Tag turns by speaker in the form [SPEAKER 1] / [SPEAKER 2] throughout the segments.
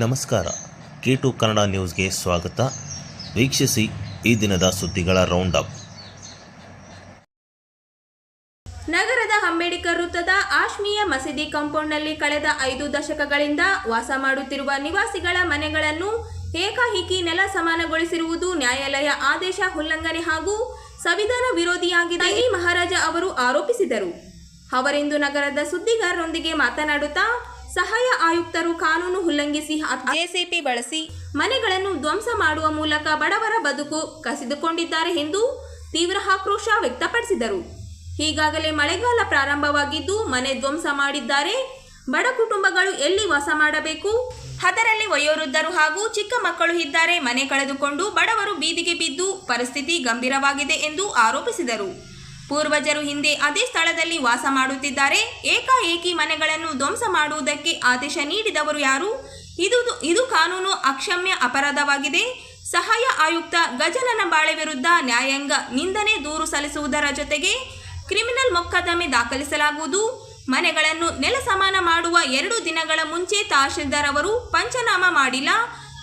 [SPEAKER 1] ನಮಸ್ಕಾರ. K to Kannada ನ್ಯೂಸ್ಗೆ ಸ್ವಾಗತ. ವೀಕ್ಷಿಸಿ ಈ ದಿನದ ಸುದ್ದಿಗಳ ರೌಂಡ್ ಅಪ್
[SPEAKER 2] ನಗರದ ಅಂಬೇಡ್ಕರ್ ವೃತ್ತದ ಆಶ್ಮೀಯ ಮಸೀದಿ ಕಾಂಪೌಂಡ್ನಲ್ಲಿ ಕಳೆದ ಐದು ದಶಕಗಳಿಂದ ವಾಸ ಮಾಡುತ್ತಿರುವ ನಿವಾಸಿಗಳ ಮನೆಗಳನ್ನು ಏಕಾಏಕಿ ನೆಲ ಸಮಾನಗೊಳಿಸಿರುವುದು ನ್ಯಾಯಾಲಯ ಆದೇಶ ಉಲ್ಲಂಘನೆ ಹಾಗೂ ಸಂವಿಧಾನ ವಿರೋಧಿಯಾಗಿದೆ ಮಹಾರಾಜ ಅವರು ಆರೋಪಿಸಿದರು. ಅವರಿಂದು ನಗರದ ಸುದ್ದಿಗಾರರೊಂದಿಗೆ ಮಾತನಾಡುತ್ತಾ ಸಹಾಯ ಆಯುಕ್ತರು ಕಾನೂನು ಉಲ್ಲಂಘಿಸಿ ಜೆಸಿಪಿ ಬಳಸಿ ಮನೆಗಳನ್ನು ಧ್ವಂಸ ಮಾಡುವ ಮೂಲಕ ಬಡವರ ಬದುಕು ಕಸಿದುಕೊಂಡಿದ್ದಾರೆ ಎಂದು ತೀವ್ರ ಆಕ್ರೋಶ ವ್ಯಕ್ತಪಡಿಸಿದರು. ಈಗಾಗಲೇ ಮಳೆಗಾಲ ಪ್ರಾರಂಭವಾಗಿದ್ದು ಮನೆ ಧ್ವಂಸ ಮಾಡಿದ್ದಾರೆ. ಬಡ ಕುಟುಂಬಗಳು ಎಲ್ಲಿ ವಾಸ ಮಾಡಬೇಕು? ಅದರಲ್ಲಿ ವಯೋವೃದ್ಧರು ಹಾಗೂ ಚಿಕ್ಕ ಮಕ್ಕಳು ಇದ್ದಾರೆ. ಮನೆ ಕಳೆದುಕೊಂಡು ಬಡವರು ಬೀದಿಗೆ ಬಿದ್ದು ಪರಿಸ್ಥಿತಿ ಗಂಭೀರವಾಗಿದೆ ಎಂದು ಆರೋಪಿಸಿದರು. ಪೂರ್ವಜರು ಹಿಂದೆ ಅದೇ ಸ್ಥಳದಲ್ಲಿ ವಾಸ ಮಾಡುತ್ತಿದ್ದಾರೆ. ಏಕಾಏಕಿ ಮನೆಗಳನ್ನು ಧ್ವಂಸ ಮಾಡುವುದಕ್ಕೆ ಆದೇಶ ನೀಡಿದವರು ಯಾರು? ಇದು ಇದು ಕಾನೂನು ಅಕ್ಷಮ್ಯ ಅಪರಾಧವಾಗಿದೆ. ಸಹಾಯ ಆಯುಕ್ತ ಗಜನನ ಬಾಳೆ ವಿರುದ್ಧ ನ್ಯಾಯಾಂಗ ನಿಂದನೆ ದೂರು ಸಲ್ಲಿಸುವುದರ ಜೊತೆಗೆ ಕ್ರಿಮಿನಲ್ ಮೊಕದ್ದಮೆ ದಾಖಲಿಸಲಾಗುವುದು. ಮನೆಗಳನ್ನು ನೆಲಸಮಾನ ಮಾಡುವ ಎರಡು ದಿನಗಳ ಮುಂಚೆ ತಹಶೀಲ್ದಾರ್ ಅವರು ಪಂಚನಾಮ ಮಾಡಿಲ್ಲ.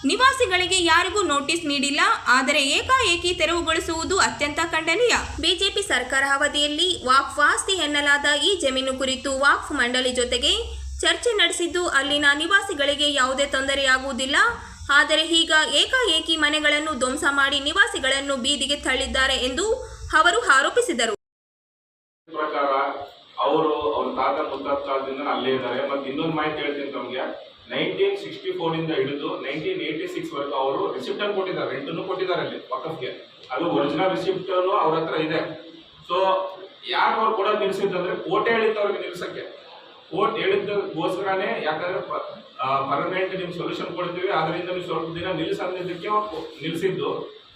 [SPEAKER 2] ನಿವಾಸಿಗಳಿಗೆ ಯಾರಿಗೂ ನೋಟಿಸ್ ನೀಡಿಲ್ಲ, ಆದರೆ ಏಕಾಏಕಿ ತೆರವುಗೊಳಿಸುವುದು ಅತ್ಯಂತ ಖಂಡನೀಯ. ಬಿಜೆಪಿ ಸರ್ಕಾರ ಅವಧಿಯಲ್ಲಿ ವಾಕ್ಫ್ ಆಸ್ತಿ ಎನ್ನಲಾದ ಈ ಜಮೀನು ಕುರಿತು ವಾಕ್ ಮಂಡಳಿ ಜೊತೆಗೆ ಚರ್ಚೆ ನಡೆಸಿದ್ದು ಅಲ್ಲಿನ ನಿವಾಸಿಗಳಿಗೆ ಯಾವುದೇ ತೊಂದರೆಯಾಗುವುದಿಲ್ಲ. ಆದರೆ ಈಗ ಏಕಾಏಕಿ ಮನೆಗಳನ್ನು ಧ್ವಂಸ ಮಾಡಿ ನಿವಾಸಿಗಳನ್ನು ಬೀದಿಗೆ ತಳ್ಳಿದ್ದಾರೆ ಎಂದು ಅವರು ಆರೋಪಿಸಿದರು.
[SPEAKER 3] ಅವರು ಅವ್ರ ತಾತ ಕಾಲದಿಂದ ಅಲ್ಲೇ ಇದ್ದಾರೆ. ಮತ್ತೆ ಇನ್ನೊಂದು ಮಾಹಿತಿ ಹೇಳ್ತೀನಿ ತಮಗೆ. ನೈನ್ಟೀನ್ ಸಿಕ್ಸ್ಟಿ ಫೋರ್ ಇಂದ ಹಿಡಿದು ನೈನ್ಟೀನ್ ಏಯ್ಟಿ ಸಿಕ್ಸ್ ವರೆಗೂ ಅವರು ರಿಸಿಪ್ಟ್ ಅನ್ನು ಕೊಟ್ಟಿದ್ದಾರೆ ರೆಂಟನ್ನು ಕೊಟ್ಟಿದ್ದಾರೆ ಅಲ್ಲಿ, ವಕಫ್ಗೆ. ಅದು ಒರಿಜಿನಲ್ ರಿಸಿಪ್ಟ್ ಅವ್ರ ಹತ್ರ ಇದೆ. ಸೊ ಯಾರು ಅವ್ರು ಕೂಡ ನಿಲ್ಸಿದ್ದಂದ್ರೆ ಕೋಟೆ ಹೇಳಿದ್ದು ಅವ್ರಿಗೆ ನಿಲ್ಸಕ್ಕೆ. ಕೋರ್ಟ್ ಹೇಳಿದ್ದಕ್ಕೋಸ್ಕರನೇ ಯಾಕಂದ್ರೆ ಪರ್ಮನೆಂಟ್ ನಿಮ್ಗೆ ಸೊಲ್ಯೂಷನ್ ಕೊಡ್ತೀವಿ ಅದರಿಂದ ನೀವು ಸ್ವಲ್ಪ ದಿನ ನಿಲ್ಲಿಸಂದಿದ್ದಕ್ಕೆ ಅವ್ರು ನಿಲ್ಸಿದ್ದು.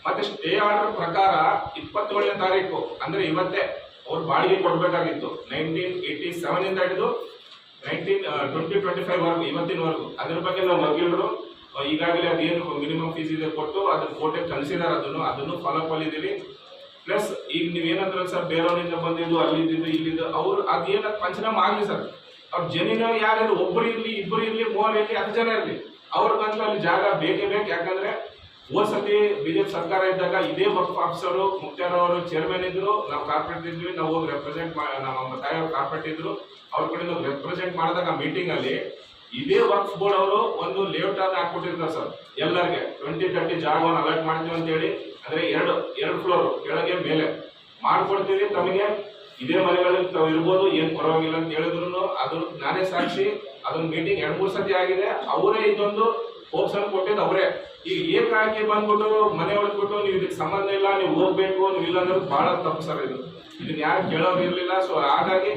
[SPEAKER 3] ಮತ್ತೆ ಸ್ಟೇ ಆರ್ಡರ್ ಪ್ರಕಾರ ಇಪ್ಪತ್ತೇಳನೇ ತಾರೀಕು, ಅಂದ್ರೆ ಇವತ್ತೇ ಅವ್ರು ಬಾಡಿಗೆ ಕೊಡಬೇಕಾಗಿತ್ತು. ನೈನ್ಟೀನ್ ಏಯ್ಟಿ ಸೆವೆನ್ ಇಂದ ಹಿಡಿದು ನೈನ್ಟೀನ್ ಟ್ವೆಂಟಿ ಟ್ವೆಂಟಿ ಫೈವ್ ವರೆಗೂ ಇವತ್ತಿನವರೆಗೂ ಅದ್ರ ಬಗ್ಗೆ ನಾವು ಆ, ಈಗಾಗಲೇ ಅದೇನು ಮಿನಿಮಮ್ ಫೀಸ್ ಇದೆ ಕೊಟ್ಟು ಅದನ್ನ ಕೋಟೆ ಕನ್ಸಿಡರ್ ಅದನ್ನು ಅದನ್ನು ಫಾಲೋ ಅಪ್ ಅಲ್ಲಿದ್ದೀವಿ ಪ್ಲಸ್ ಈಗ ನೀವು ಏನಂದ್ರೆ ಸರ್ ಬೇರೆಯವರಿಂದ ಬಂದಿದ್ದು ಅಲ್ಲಿದ್ದು ಇಲ್ಲಿದ್ದು ಅವ್ರು ಅದೇನ ಪಂಚನಾಮ ಆಗಲಿ ಸರ್. ಅವ್ರ ಜನಿನ ಯಾರು ಒಬ್ಬರು ಇರಲಿ ಇಬ್ಬರು ಇರಲಿ ಮೂವರು ಇರಲಿ ಹತ್ತು ಜನ ಇರಲಿ. ಅವ್ರ ಬಂದ್ರೆ ಅಲ್ಲಿ ಜಾಗ ಬೇಕೇ ಬೇಕು. ಯಾಕಂದ್ರೆ ಹೋದ್ ಸತಿ ಬಿಜೆಪಿ ಸರ್ಕಾರ ಇದ್ದಾಗ ಇದೇ ವರ್ಕ್ ಆಫೀಸರು ಮುಖ್ಯಾರ್ ಅವರು ಚೇರ್ಮನ್ ಇದ್ರು, ನಾವು ಕಾರ್ಪೊರೇಟ್ ಇದ್ವಿ, ನಾವು ಹೋಗಿ ರೆಪ್ರೆಸೆಂಟ್ ನಮ್ಮ ತಾಯಿಯವರು ಕಾರ್ಪೊರೇಟ್ ಇದ್ರು, ಅವ್ರ ಕಡೆಯಿಂದ ರೆಪ್ರೆಸೆಂಟ್ ಮಾಡಿದಾಗ ಮೀಟಿಂಗ್ ಅಲ್ಲಿ ಇದೇ ವರ್ಕ್ಸ್ ಬೋರ್ಡ್ ಅವರು ಒಂದು ಲೇಔಟ್ ಅನ್ನು ಹಾಕ್ಬಿಟ್ಟಿರ್ತಾರೆ ಸರ್ ಎಲ್ಲರಿಗೆ ಟ್ವೆಂಟಿ ತರ್ಟಿ ಜಾಗವನ್ನು ಅಲರ್ಟ್ ಮಾಡ್ತೀವಿ ಅಂತ ಹೇಳಿ ಅಂದ್ರೆ ಎರಡು ಎರಡು ಫ್ಲೋರ್ ಕೆಳಗೆ ಮೇಲೆ. ಮಾಡ್ಕೊಡ್ತೀವಿ ತಮಗೆ, ಇದೇ ಮನೆಗಳಲ್ಲಿ ತಾವು ಇರ್ಬೋದು, ಏನ್ ಪರವಾಗಿಲ್ಲ ಅಂತ ಹೇಳಿದ್ರು ಅದ್ರ ನಾನೇ ಸಾಕ್ಷಿ ಅದೊಂದು ಮೀಟಿಂಗ್ ಎರಡ್ ಮೂರು ಸತಿ ಆಗಿದೆ, ಅವರೇ ಇದೊಂದು ಹೋಪ್ಸನ್ ಕೊಟ್ಟಿದ್ದು ಅವರೇ, ಈಗ ಏಕಾಏಕಿ ಬಂದ್ಬಿಟ್ಟು ಮನೆ ಹೊಡ್ಬಿಟ್ಟು ನೀವು ಇದಕ್ಕೆ ಸಂಬಂಧ ಇಲ್ಲ, ನೀವು ಹೋಗ್ಬೇಕು, ನೀವು ಇಲ್ಲ ಅನ್ನೋದು ಬಹಳ ತಪ್ಪು ಸರ್ ಇದು. ಇದನ್ನ ಯಾರು ಕೇಳೋರು ಇರ್ಲಿಲ್ಲ ಸೊ ಹಾಗಾಗಿ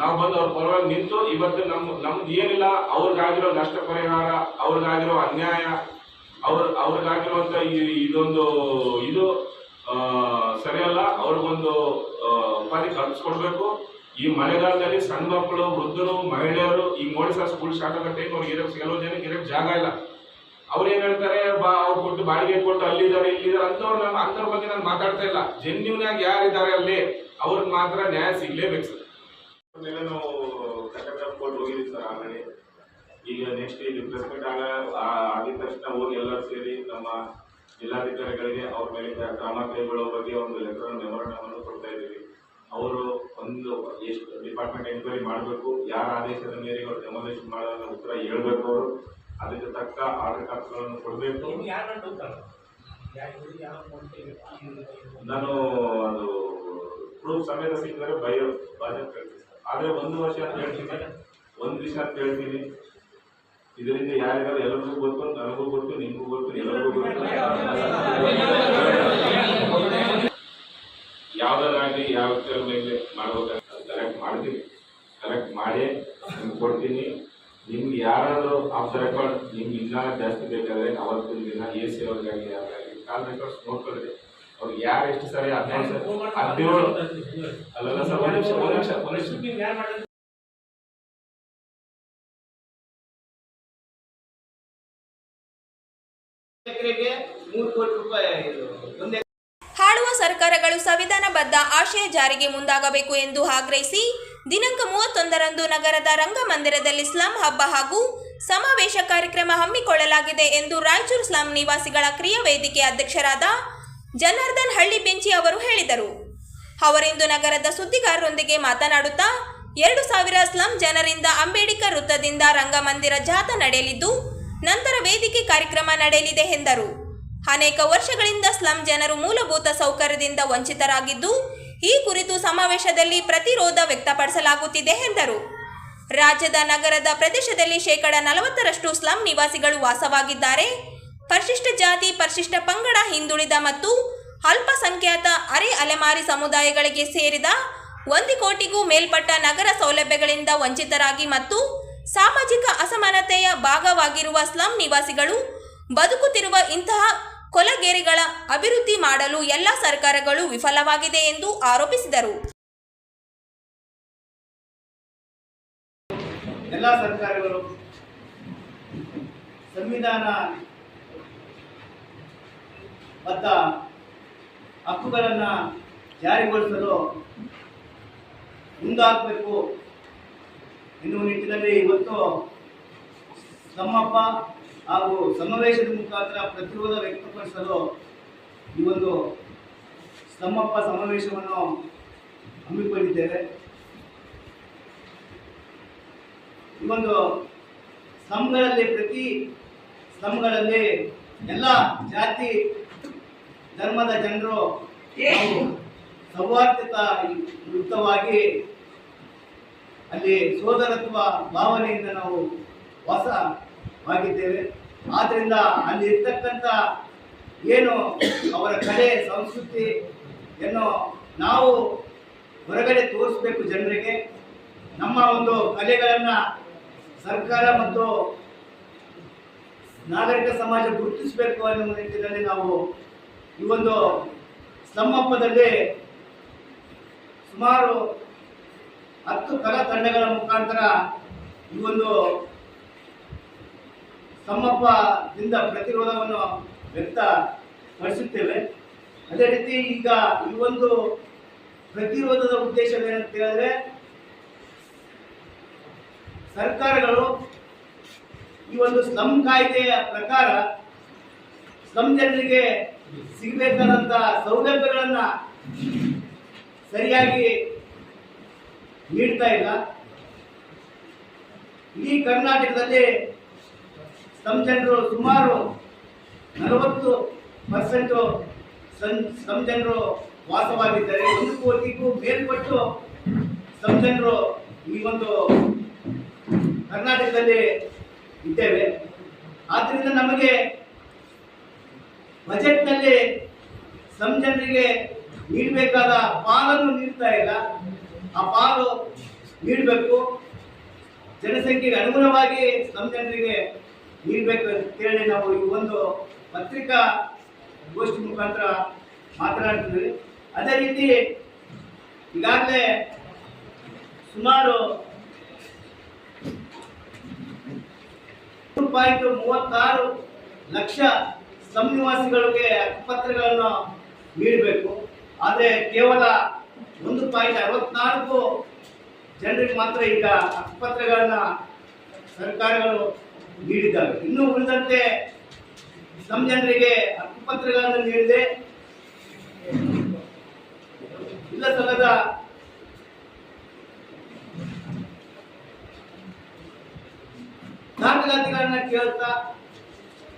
[SPEAKER 3] ನಾವು ಬಂದು ಅವ್ರ ಪರವಾಗಿ ನಿಂತು ಇವತ್ತು ನಮ್, ನಮ್ದು ಏನಿಲ್ಲ, ಅವ್ರಿಗಾಗಿರೋ ನಷ್ಟ ಪರಿಹಾರ, ಅವ್ರಿಗಾಗಿರೋ ಅನ್ಯಾಯ, ಅವ್ರ, ಅವ್ರಿಗಾಗಿರುವಂತ ಇದೊಂದು ಇದು ಸರಿಯಲ್ಲ, ಅವ್ರಿಗೊಂದು ಉಪಾಧಿ ಕಲ್ಪಿಸ್ಕೊಡ್ಬೇಕು. ಈ ಮಳೆಗಾಲದಲ್ಲಿ ಸಣ್ಣ ಮಕ್ಕಳು, ವೃದ್ಧರು, ಮಹಿಳೆಯರು, ಈ ಮೋಡಿಸ ಸ್ಕೂಲ್ ಸ್ಟಾರ್ಟ್ ಆಗೋ ಟೈಮ್ ಅವ್ರಿಗೆ ಇರಕ್ಕೆ ಕೆಲವು ಜನಕ್ಕೆ ಇರೋಕ್ಕೆ ಜಾಗ ಇಲ್ಲ. ಅವ್ರು ಏನ್ ಹೇಳ್ತಾರೆ? ಅವ್ರು ಕೊಟ್ಟು ಬಾಡಿಗೆ ಕೊಟ್ಟು ಅಲ್ಲಿದ್ದಾರೆ, ಇಲ್ಲಿದ್ದಾರೆ ಅಂತವ್ರು ನಾನು ಅಂಥವ್ರ ಬಗ್ಗೆ ನಾನು ಮಾತಾಡ್ತಾ ಇಲ್ಲ. ಜೆನ್ಯೂನ್ ಆಗಿ ಯಾರಿದ್ದಾರೆ ಅಲ್ಲಿ, ಅವ್ರಿಗೆ ಮಾತ್ರ ನ್ಯಾಯ ಸಿಗ್ಲೇಬೇಕು ಸರ್. ನಾವು ಕೊಟ್ಟು ಹೋಗಿದ್ದೀವಿ ಸರ್ ಆಲ್ರೆಡಿ. ಈಗ ನೆಕ್ಸ್ಟ್ ಇಲ್ಲಿ ಪ್ರೆಸ್ ಮೀಟ್ ಆಗ ಆಗಿದ ತಕ್ಷಣ ಹೋಗಿ ಎಲ್ಲರೂ ಸೇರಿ ನಮ್ಮ ಜಿಲ್ಲಾಧಿಕಾರಿಗಳಿಗೆ ಅವ್ರ ಮೇಲೆ ಕ್ರಮ ಕೈಗೊಳ್ಳೋ ಬಗ್ಗೆ ಒಂದು ಲೆಟರ್ ಮೆಮೊರಂಡಮ್ ಕೊಡ್ತಾ ಇದ್ದೀವಿ. ಅವರು ಒಂದು ಎಷ್ಟು ಡಿಪಾರ್ಟ್ಮೆಂಟ್ ಎಂಕ್ವೈರಿ ಮಾಡಬೇಕು, ಯಾರ ಆದೇಶದ ಮೇರೆಗೆ ಅವ್ರು ಡೆಮೊಲೇಷನ್ ಮಾಡೋದನ್ನ ಉತ್ತರ ಹೇಳ್ಬೇಕು ಅವರು. ಅದಕ್ಕೆ ತಕ್ಕ ಆರ್ಡರ್ ಕಾಪಿಗಳನ್ನು ಕೊಡಬೇಕು ನಾನು ಅದು ಪ್ರೂಫ್ ಸಮೇತ ಸಿಕ್ಕಿದರೆ ಬೈ ಬಾಜೆಟ್ ಕಳ್ತೀನಿ ಆದರೆ ಒಂದು ವರ್ಷ ಅಂತ ಹೇಳ್ತೀನಿ ಒಂದು ದಿವಸ ಅಂತ ಹೇಳ್ತೀನಿ. ಇದರಿಂದ ಯಾರಿಗಾದ್ರೂ ಎಲ್ಲರಿಗೂ ಗೊತ್ತು ನನಗೂ ಗೊತ್ತು ನಿಮಗೂ ಗೊತ್ತು ಎಲ್ಲರಿಗೂ ಗೊತ್ತು. ಯಾವ್ದಾರಾಗಲಿ ಯಾವ ವ್ಯಕ್ತಿಗಳ ಮೇಲೆ ಮಾಡ್ಬೇಕಾದ್ರೆ ಕರೆಕ್ಟ್ ಮಾಡ್ತೀನಿ. ಕರೆಕ್ಟ್ ಮಾಡಿ ನಿಮ್ಗೆ ಕೊಡ್ತೀನಿ. ನಿಮ್ಗೆ ಯಾರಾದರೂ ಆಫ್ ದ ರೆಕಾರ್ಡ್ ನಿಮ್ಗೆ ಇನ್ನೂ ಜಾಸ್ತಿ ಬೇಕಾದ್ರೆ ಅವತ್ತಿನ ದಿನ ಎ ಸಿ ಅವ್ರಿಗಾಗಿ ಯಾರಿಗಾಗಿ ಕಾಲ್ ರೆಕಾರ್ಡ್ಸ್ ನೋಡ್ಕೊಳ್ರಿ ಅವ್ರಿಗೆ ಯಾರು ಎಷ್ಟು ಸರಿ ಹದಿನೇಳು ಸರ್ ಹದಿನೇಳು. ಅಲ್ಲಲ್ಲ ಸರ್ ಒಂದು ನಿಮಿಷ ಒಂದು ನಿಮಿಷ ಒಂದು ನಿಮಿಷ.
[SPEAKER 4] ಎಕರೆಗೆ ಮೂರು ಕೋಟಿ ರೂಪಾಯಿ ಇದು. ಒಂದು
[SPEAKER 2] ಆಳುವ ಸರ್ಕಾರಗಳು ಸಂವಿಧಾನಬದ್ಧ ಆಶಯ ಜಾರಿಗೆ ಮುಂದಾಗಬೇಕು ಎಂದು ಆಗ್ರಹಿಸಿ ದಿನಾಂಕ ಮೂವತ್ತೊಂದರಂದು ನಗರದ ರಂಗಮಂದಿರದಲ್ಲಿ ಸ್ಲಂ ಹಬ್ಬ ಹಾಗೂ ಸಮಾವೇಶ ಕಾರ್ಯಕ್ರಮ ಹಮ್ಮಿಕೊಳ್ಳಲಾಗಿದೆ ಎಂದು ರಾಯಚೂರು ಸ್ಲಂ ನಿವಾಸಿಗಳ ಕ್ರಿಯಾ ವೇದಿಕೆ ಅಧ್ಯಕ್ಷರಾದ ಜನಾರ್ದನ್ ಹಳ್ಳಿ ಬೆಂಚಿ ಅವರು ಹೇಳಿದರು. ಅವರಿಂದು ನಗರದ ಸುದ್ದಿಗಾರರೊಂದಿಗೆ ಮಾತನಾಡುತ್ತಾ, ಎರಡು ಸಾವಿರ ಸ್ಲಂ ಜನರಿಂದ ಅಂಬೇಡ್ಕರ್ ವೃತ್ತದಿಂದ ರಂಗಮಂದಿರ ಜಾಥಾ ನಡೆಯಲಿದ್ದು, ನಂತರ ವೇದಿಕೆ ಕಾರ್ಯಕ್ರಮ ನಡೆಯಲಿದೆ ಎಂದರು. ಅನೇಕ ವರ್ಷಗಳಿಂದ ಸ್ಲಂ ಜನರು ಮೂಲಭೂತ ಸೌಕರ್ಯದಿಂದ ವಂಚಿತರಾಗಿದ್ದು ಈ ಕುರಿತು ಸಮಾವೇಶದಲ್ಲಿ ಪ್ರತಿರೋಧ ವ್ಯಕ್ತಪಡಿಸಲಾಗುತ್ತಿದೆ ಎಂದರು. ರಾಜ್ಯದ ನಗರದ ಪ್ರದೇಶದಲ್ಲಿ ಶೇಕಡ ನಲವತ್ತರಷ್ಟು ಸ್ಲಂ ನಿವಾಸಿಗಳು ವಾಸವಾಗಿದ್ದಾರೆ. ಪರಿಶಿಷ್ಟ ಜಾತಿ, ಪರಿಶಿಷ್ಟ ಪಂಗಡ ಹಿಂದುಳಿದ ಮತ್ತು ಅಲ್ಪಸಂಖ್ಯಾತ ಅರೆ ಅಲೆಮಾರಿ ಸಮುದಾಯಗಳಿಗೆ ಸೇರಿದ ಒಂದು ಕೋಟಿಗೂ ಮೇಲ್ಪಟ್ಟ ನಗರ ಸೌಲಭ್ಯಗಳಿಂದ ವಂಚಿತರಾಗಿ ಮತ್ತು ಸಾಮಾಜಿಕ ಅಸಮಾನತೆಯ ಭಾಗವಾಗಿರುವ ಸ್ಲಂ ನಿವಾಸಿಗಳು ಬದುಕುತ್ತಿರುವ ಇಂತಹ ಕೊಲಗೇರಿಗಳ ಅಭಿವೃದ್ಧಿ ಮಾಡಲು ಎಲ್ಲ ಸರ್ಕಾರಗಳು ವಿಫಲವಾಗಿದೆ ಎಂದು ಆರೋಪಿಸಿದರು.
[SPEAKER 4] ಎಲ್ಲ ಸರ್ಕಾರಗಳು ಸಂವಿಧಾನ ಬದ್ಧ ಹಕ್ಕುಗಳನ್ನ ಜಾರಿಗೊಳಿಸಲು ಮುಂದಾಗಬೇಕು ಎನ್ನುವ ನಿಟ್ಟಿನಲ್ಲಿ ಇವತ್ತು ನಮ್ಮಪ್ಪ ಹಾಗೂ ಸಮಾವೇಶದ ಮುಖಾಂತರ ಪ್ರತಿರೋಧ ವ್ಯಕ್ತಪಡಿಸಲು ಈ ಒಂದು ಸ್ತಮ್ಮಪ್ಪ ಸಮಾವೇಶವನ್ನು ಹಮ್ಮಿಕೊಂಡಿದ್ದೇವೆ. ಈ ಒಂದು ಸ್ತಂಭಗಳಲ್ಲಿ, ಪ್ರತಿ ಸ್ತಂಭಗಳಲ್ಲಿ ಎಲ್ಲ ಜಾತಿ, ಧರ್ಮದ ಜನರು ಸೌಹಾರ್ದತ ಯುಕ್ತವಾಗಿ ಅಲ್ಲಿ ಸೋದರತ್ವ ಭಾವನೆಯಿಂದ ನಾವು ವಾಸವಾಗಿದ್ದೇವೆ ಆದ್ದರಿಂದ ಅಲ್ಲಿ ಇರ್ತಕ್ಕಂಥ ಏನು ಅವರ ಕಲೆ, ಸಂಸ್ಕೃತಿ ಏನೋ ನಾವು ಹೊರಗಡೆ ತೋರಿಸ್ಬೇಕು ಜನರಿಗೆ. ನಮ್ಮ ಒಂದು ಕಲೆಗಳನ್ನು ಸರ್ಕಾರ ಮತ್ತು ನಾಗರಿಕ ಸಮಾಜ ಗುರುತಿಸಬೇಕು ಅನ್ನೋ ನಿಟ್ಟಿನಲ್ಲಿ ನಾವು ಈ ಒಂದು ಸ್ತಂಭದಲ್ಲಿ ಸುಮಾರು ಹತ್ತು ಕಲಾ ತಂಡಗಳ ಮುಖಾಂತರ ಈ ಒಂದು ಸ್ತಂಭದಿಂದ ಪ್ರತಿರೋಧವನ್ನು ವ್ಯಕ್ತಪಡಿಸುತ್ತೇವೆ ಅದೇ ರೀತಿ ಈಗ ಈ ಒಂದು ಪ್ರತಿರೋಧದ ಉದ್ದೇಶವೇನಂತ ಹೇಳಿದ್ರೆ, ಸರ್ಕಾರಗಳು ಈ ಒಂದು ಸ್ಲಂ ಕಾಯ್ದೆಯ ಪ್ರಕಾರ ಸ್ಲಂ ಜನರಿಗೆ ಸಿಗಬೇಕಾದಂತ ಸೌಲಭ್ಯಗಳನ್ನು ಸರಿಯಾಗಿ ನೀಡ್ತಾ ಇಲ್ಲ. ಇಡೀ ಕರ್ನಾಟಕದಲ್ಲಿ ಸ್ಲಂ ಜನರು ಸುಮಾರು ನಲವತ್ತು ಪರ್ಸೆಂಟು ಸ್ಲಂ ಜನರು ವಾಸವಾಗಿದ್ದಾರೆ. ಒಂದು ಕೋಟಿಗೂ ಮೇಲ್ಪಟ್ಟು ಸ್ಲಂ ಜನರು ಈ ಒಂದು ಕರ್ನಾಟಕದಲ್ಲಿ ಇದ್ದೇವೆ. ಆದ್ದರಿಂದ ನಮಗೆ ಬಜೆಟ್ನಲ್ಲಿ ಸಂ ಜನರಿಗೆ ನೀಡಬೇಕಾದ ಪಾಲನ್ನು ನೀಡ್ತಾ ಇಲ್ಲ. ಆ ಪಾಲು ನೀಡಬೇಕು. ಜನಸಂಖ್ಯೆಗೆ ಅನುಗುಣವಾಗಿ ಸಂ ಜನರಿಗೆ ನೀಡಬೇಕು ಅಂತೇಳಿ ನಾವು ಈ ಒಂದು ಪತ್ರಿಕಾ ಗೋಷ್ಠಿ ಮುಖಾಂತರ ಮಾತನಾಡ್ತೀವಿ. ಅದೇ ರೀತಿ ಈಗಾಗಲೇ ಸುಮಾರು ಮೂರು ಪಾಯಿಂಟ್ ಮೂವತ್ತಾರು ಲಕ್ಷ ಸಂನಿವಾಸಿಗಳಿಗೆ ಹಕ್ಕುಪತ್ರಗಳನ್ನು ನೀಡಬೇಕು. ಆದರೆ ಕೇವಲ ಒಂದು ಪಾಯಿಂಟ್ ಅರವತ್ನಾಲ್ಕು ಜನರಿಗೆ ಮಾತ್ರ ಈಗ ಹಕ್ಕುಪತ್ರಗಳನ್ನ ಸರ್ಕಾರಗಳು ನೀಡಿದ್ದಾವೆ ಇನ್ನು ಉಳಿದಂತೆ ನಮ್ಮ ಜನರಿಗೆ ಹಕ್ಕುಪತ್ರಗಳನ್ನು ನೀಡದೆ ಇಲ್ಲ ಸಲ್ಲದ ದಾಖಲಾತಿಗಳನ್ನ ಕೇಳ್ತಾ,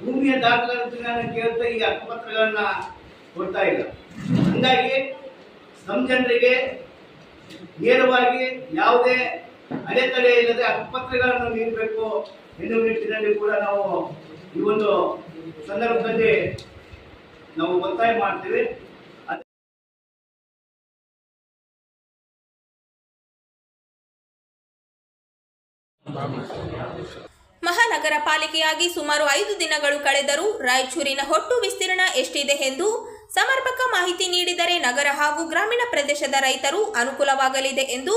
[SPEAKER 4] ಭೂಮಿಯ ದಾಖಲಾತಿಗಳನ್ನ ಕೇಳ್ತಾ ಈ ಹಕ್ಕುಪತ್ರಗಳನ್ನ ಕೊಡ್ತಾ ಇಲ್ಲ. ಹಂಗಾಗಿ ನಮ್ಮ ಜನರಿಗೆ ನೇರವಾಗಿ ಯಾವುದೇ ಅಡೆತಡೆ ಇಲ್ಲದೆ ಪತ್ರಗಳನ್ನು ನೀಡಬೇಕು ಎನ್ನುವ ನಿಟ್ಟಿನಲ್ಲಿ ಕೂಡ ನಾವು ಈ ಒಂದು ಸಂದರ್ಭದಲ್ಲಿ ನಾವು ಒತ್ತಾಯ ಮಾಡ್ತೀವಿ.
[SPEAKER 2] ಮಹಾನಗರ ಪಾಲಿಕೆಯಾಗಿ ಸುಮಾರು ಐದು ದಿನಗಳು ಕಳೆದರೂ ರಾಯಚೂರಿನ ಹೊಟ್ಟು ವಿಸ್ತೀರ್ಣ ಎಷ್ಟಿದೆ ಎಂದು ಸಮರ್ಪಕ ಮಾಹಿತಿ ನೀಡಿದರೆ ನಗರ ಹಾಗೂ ಗ್ರಾಮೀಣ ಪ್ರದೇಶದ ರೈತರು ಅನುಕೂಲವಾಗಲಿದೆ ಎಂದು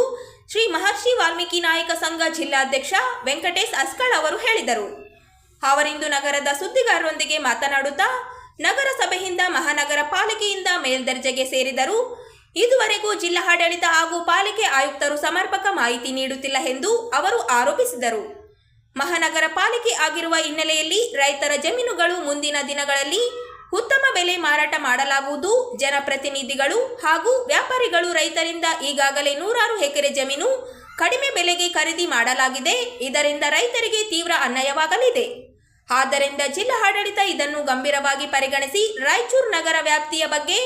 [SPEAKER 2] ಶ್ರೀ ಮಹರ್ಷಿ ವಾಲ್ಮೀಕಿ ನಾಯಕ ಸಂಘ ಜಿಲ್ಲಾಧ್ಯಕ್ಷ ವೆಂಕಟೇಶ್ ಅಸ್ಕಳ್ ಅವರು ಹೇಳಿದರು. ಅವರಿಂದು ನಗರದ ಸುದ್ದಿಗಾರರೊಂದಿಗೆ ಮಾತನಾಡುತ್ತಾ, ನಗರಸಭೆಯಿಂದ ಮಹಾನಗರ ಪಾಲಿಕೆಯಿಂದ ಮೇಲ್ದರ್ಜೆಗೆ ಸೇರಿದರು ಇದುವರೆಗೂ ಜಿಲ್ಲಾಡಳಿತ ಹಾಗೂ ಪಾಲಿಕೆ ಆಯುಕ್ತರು ಸಮರ್ಪಕ ಮಾಹಿತಿ ನೀಡುತ್ತಿಲ್ಲ ಎಂದು ಅವರು ಆರೋಪಿಸಿದರು. ಮಹಾನಗರ ಪಾಲಿಕೆ ಆಗಿರುವ ಹಿನ್ನೆಲೆಯಲ್ಲಿ ರೈತರ ಜಮೀನುಗಳು ಮುಂದಿನ ದಿನಗಳಲ್ಲಿ ಉತ್ತಮ ಬೆಲೆ ಮಾರಾಟ ಮಾಡಲಾಗುವುದು. ಜನಪ್ರತಿನಿಧಿಗಳು ಹಾಗೂ ವ್ಯಾಪಾರಿಗಳು ರೈತರಿಂದ ಈಗಾಗಲೇ ನೂರಾರು ಎಕರೆ ಜಮೀನು ಕಡಿಮೆ ಬೆಲೆಗೆ ಖರೀದಿ ಮಾಡಲಾಗಿದೆ. ಇದರಿಂದ ರೈತರಿಗೆ ತೀವ್ರ ಅನ್ಯಾಯವಾಗಲಿದೆ. ಆದ್ದರಿಂದ ಜಿಲ್ಲಾ ಆಡಳಿತ ಇದನ್ನು ಗಂಭೀರವಾಗಿ ಪರಿಗಣಿಸಿ ರಾಯಚೂರು ನಗರ ವ್ಯಾಪ್ತಿಯ ಬಗ್ಗೆ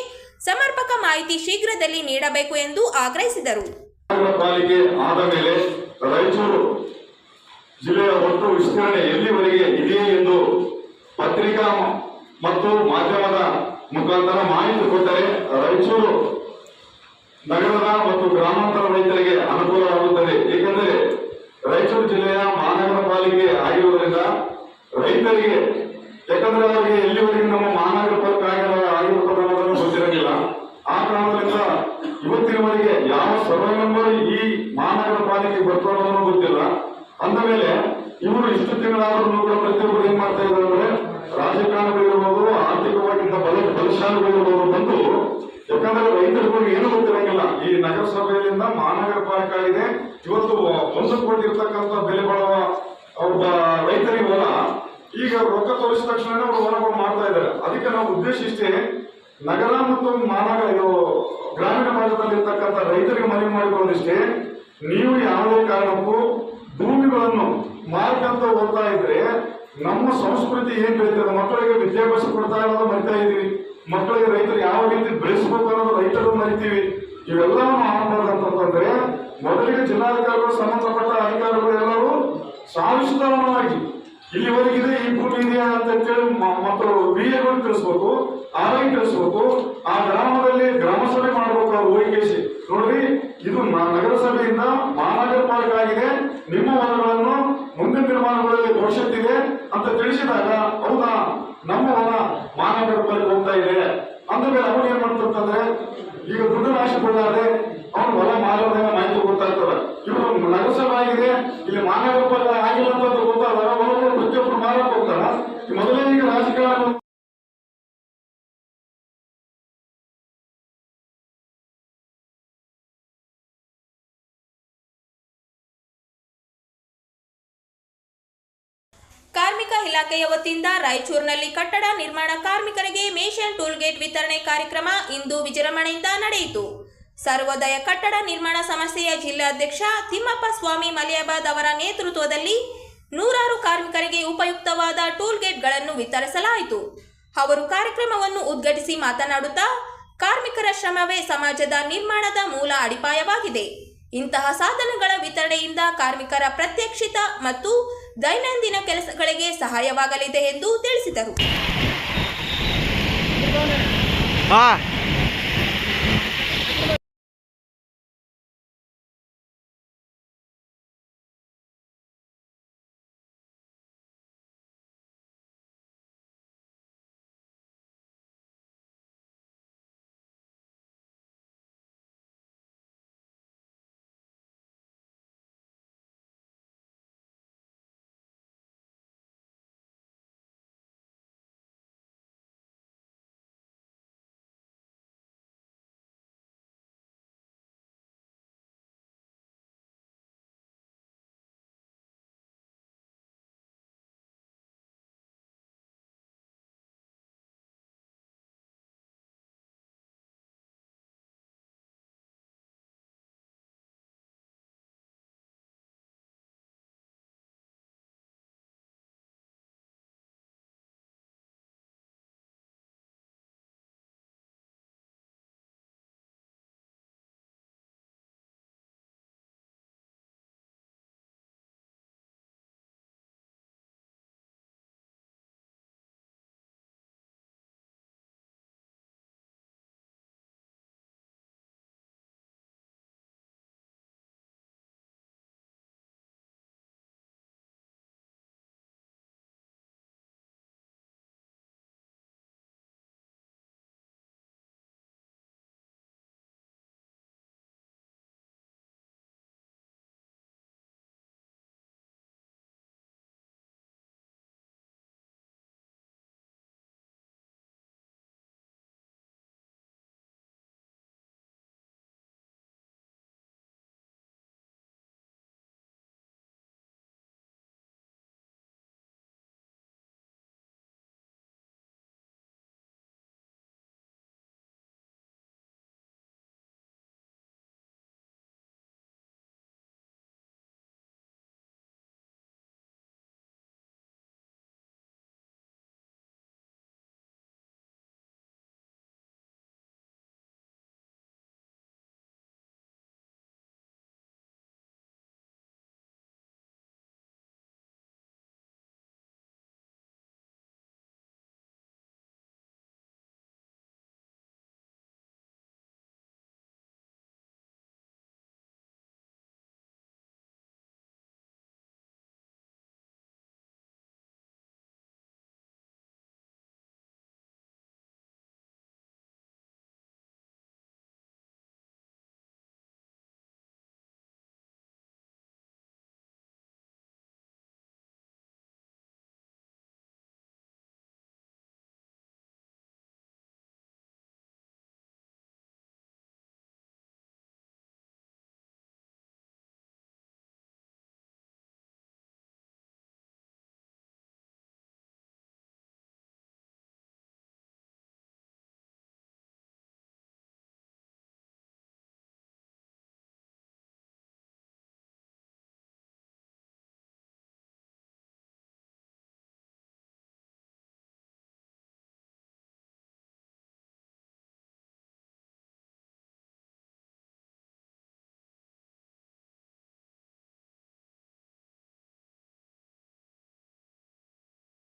[SPEAKER 2] ಸಮರ್ಪಕ ಮಾಹಿತಿ ಶೀಘ್ರದಲ್ಲಿ ನೀಡಬೇಕು ಎಂದು ಆಗ್ರಹಿಸಿದರು.
[SPEAKER 5] ಜಿಲ್ಲೆಯ ಒಟ್ಟು ವಿಸ್ತರಣೆ ಎಲ್ಲಿವರೆಗೆ ಇದೆ ಎಂದು ಪತ್ರಿಕಾ ಮತ್ತು ಮಾಧ್ಯಮದ ಮುಖಾಂತರ ಮಾಹಿತಿ ಕೊಟ್ಟರೆ ರಾಯಚೂರು ನಗರದ ಮತ್ತು ಗ್ರಾಮಾಂತರ ರೈತರಿಗೆ ಅನುಕೂಲವಾಗುತ್ತದೆ. ಏಕೆಂದರೆ ರಾಯಚೂರು ಜಿಲ್ಲೆಯ ಮಹಾನಗರ ಪಾಲಿಕೆ ಆಗಿರುವುದರಿಂದ ರೈತರಿಗೆ ಯಾಕಂದ್ರೆ ಅವರಿಗೆ ಎಲ್ಲಿವರೆಗೆ ನಮ್ಮ ಮಹಾನಗರ ಪಾಲಿಕೆ ಆಗಿರೋ ಗೊತ್ತಿರಲಿಲ್ಲ. ಆ ಕಾರಣದಿಂದ ಇವತ್ತಿನವರೆಗೆ ಯಾವ ಸರ್ವೆ ನಂಬರ್ ಈ ಮಹಾನಗರ ಪಾಲಿಕೆ ಬರ್ತದೆ ಅನ್ನೋದು ಗೊತ್ತಿಲ್ಲ. ಅಂದ ಮೇಲೆ ಇವರು ಇಷ್ಟು ತಿಂಗಳಾದ್ರೂ ಪ್ರತಿಯೊಬ್ಬರು ಏನ್ ಮಾಡ್ತಾ ಇದ್ದಾರೆ ಅಂದ್ರೆ ರಾಜಕಾರಣಿಗಳಿರ್ಬೋದು ಬಲಶಾಲಿಗಳಿರ್ಬೋದು ಬಂದು ಯಾಕಂದ್ರೆ ರೈತರಿಗೂ ಏನು ಗೊತ್ತಿರಂಗಿಲ್ಲ. ಈ ನಗರಸಭೆಯಿಂದ ಮಹಾನಗರ ಪಾಲಿಕೆ ಆಗಿದೆ. ಇವತ್ತು ಒಂದು ಕೋಟಿ ಇರ್ತಕ್ಕಂಥ ಬೆಲೆ ಬಾಳುವ ಒಬ್ಬ ರೈತರಿಗೆ ಹೊಲ. ಈಗ ರೊಕ್ಕ ತೋರಿಸಿದ ತಕ್ಷಣ ಅವರು ಹೊಲಗಳು ಮಾಡ್ತಾ ಇದ್ದಾರೆ. ಅದಕ್ಕೆ ನಾವು ಉದ್ದೇಶ ಇಷ್ಟೇ, ನಗರ ಮತ್ತು ಮಹಾನಗರ, ಇದು ಗ್ರಾಮೀಣ ಭಾಗದಲ್ಲಿರ್ತಕ್ಕಂಥ ರೈತರಿಗೆ ಮನವಿ ಮಾಡಿಕೊಳ್ಳೋದಿಷ್ಟೇ ನೀವು ಯಾವುದೇ ಕಾರಣಕ್ಕೂ ಭೂಮಿಗಳನ್ನು ಮಾರ್ಕಂತ ಹೋಗ್ತಾ ಇದ್ರೆ ನಮ್ಮ ಸಂಸ್ಕೃತಿ ಏನ್ ಬೆಳೀತದೆ? ಮಕ್ಕಳಿಗೆ ವಿದ್ಯಾಭ್ಯಾಸ ಕೊಡ್ತಾ ಇರೋದು ಮರಿತಾ ಇದೀವಿ. ಮಕ್ಕಳಿಗೆ ರೈತರು ಯಾವ ರೀತಿ ಬೆಳೆಸಬೇಕು ಅನ್ನೋದು ರೈತರು ಮರಿತೀವಿ. ಇವೆಲ್ಲವನ್ನು ಮಾಡಬಾರ್ದಂತಂದ್ರೆ ಮೊದಲಿಗೆ ಜಿಲ್ಲಾಧಿಕಾರಿಗಳು, ಸಂಬಂಧಪಟ್ಟ ಅಧಿಕಾರಿಗಳು ಎಲ್ಲರೂ ಸಾವಿಸುತ್ತವನವಾಗಿ ಇಲ್ಲಿವರೆಗಿದೆ ಈ ಭೂಮಿ ಇದೆಯಾ ಅಂತ ಕೇಳಿ ಮತ್ತು ಬಿ ಎಗಳು ತಿಳಿಸ್ಬೇಕು ಆರ್ ತಿಳಿಸ್ಬೇಕು. ಆ ಗ್ರಾಮದಲ್ಲಿ ಗ್ರಾಮ ಸಭೆ ಮಾಡ್ಬೇಕು ಅವ್ರು ಹೋಗಿ ನೋಡ್ರಿ, ಇದು ನಗರಸಭೆಯಿಂದ ಮಹಾನಗರ ಪಾಲಿಕೆ ಆಗಿದೆ. ನಿಮ್ಮ ಹೊಲಗಳನ್ನು ಮುಂದಿನ ನಿರ್ಮಾಣಗಳಲ್ಲಿ ಭವಿಷ್ಯತ್ತಿದೆ ಅಂತ ತಿಳಿಸಿದಾಗ, ಹೌದಾ? ನಮ್ಮ ಹೊಲ ಪಾಲಿಕೆ ಹೋಗ್ತಾ ಇದೆ. ಅಂದಮೇಲೆ ಅವನು ಏನ್ ಮಾಡ್ತಂತಂದ್ರೆ ಈಗ ದುಡ್ಡು ನಾಶ ಕೊಡಲಾರೆ ಅವನು ಹೊಲ ಮಾರೋದಾಗ ಮಾಹಿತಿ ಗೊತ್ತಾಗ್ತದೆ ಇವರು ನಗಸವಾಗಿದೆ ಇಲ್ಲಿ ಮಾನವ ಆಗಿಲ್ಲ ಅಂತ ಗೊತ್ತಾದಾಗ ಅವನು ಪ್ರತಿಯೊಬ್ಬರು ಮಾರಕ್ಕೆ ಹೋಗ್ತಾರ? ಈ ಮೊದಲೇ
[SPEAKER 2] ಇಲಾಖೆಯ ವತಿಯಿಂದ ರಾಯಚೂರಿನಲ್ಲಿ ಕಟ್ಟಡ ನಿರ್ಮಾಣ ಕಾರ್ಮಿಕರಿಗೆ ಮೇಷನ್ ಟೋಲ್ಗೇಟ್ ವಿತರಣೆ ಕಾರ್ಯಕ್ರಮ ಇಂದು ವಿಜೃಂಭಣೆಯಿಂದ ನಡೆಯಿತು. ಸರ್ವೋದಯ ಕಟ್ಟಡ ನಿರ್ಮಾಣ ಸಂಸ್ಥೆಯ ಜಿಲ್ಲಾಧ್ಯಕ್ಷ ತಿಮ್ಮಪ್ಪ ಸ್ವಾಮಿ ಮಲಿಯಾಬಾದ್ ಅವರ ನೇತೃತ್ವದಲ್ಲಿ ನೂರಾರು ಕಾರ್ಮಿಕರಿಗೆ ಉಪಯುಕ್ತವಾದ ಟೋಲ್ಗೇಟ್ಗಳನ್ನು ವಿತರಿಸಲಾಯಿತು. ಅವರು ಕಾರ್ಯಕ್ರಮವನ್ನು ಉದ್ಘಾಟಿಸಿ ಮಾತನಾಡುತ್ತಾ, ಕಾರ್ಮಿಕರ ಶ್ರಮವೇ ಸಮಾಜದ ನಿರ್ಮಾಣದ ಮೂಲ ಅಡಿಪಾಯವಾಗಿದೆ. ಇಂತಹ ಸಾಧನಗಳ ವಿತರಣೆಯಿಂದ ಕಾರ್ಮಿಕರ ಪ್ರತ್ಯಕ್ಷಿತ ಮತ್ತು ದೈನಂದಿನ ಕೆಲಸಗಳಿಗೆ ಸಹಾಯವಾಗಲಿದೆ ಎಂದು ತಿಳಿಸಿದರು.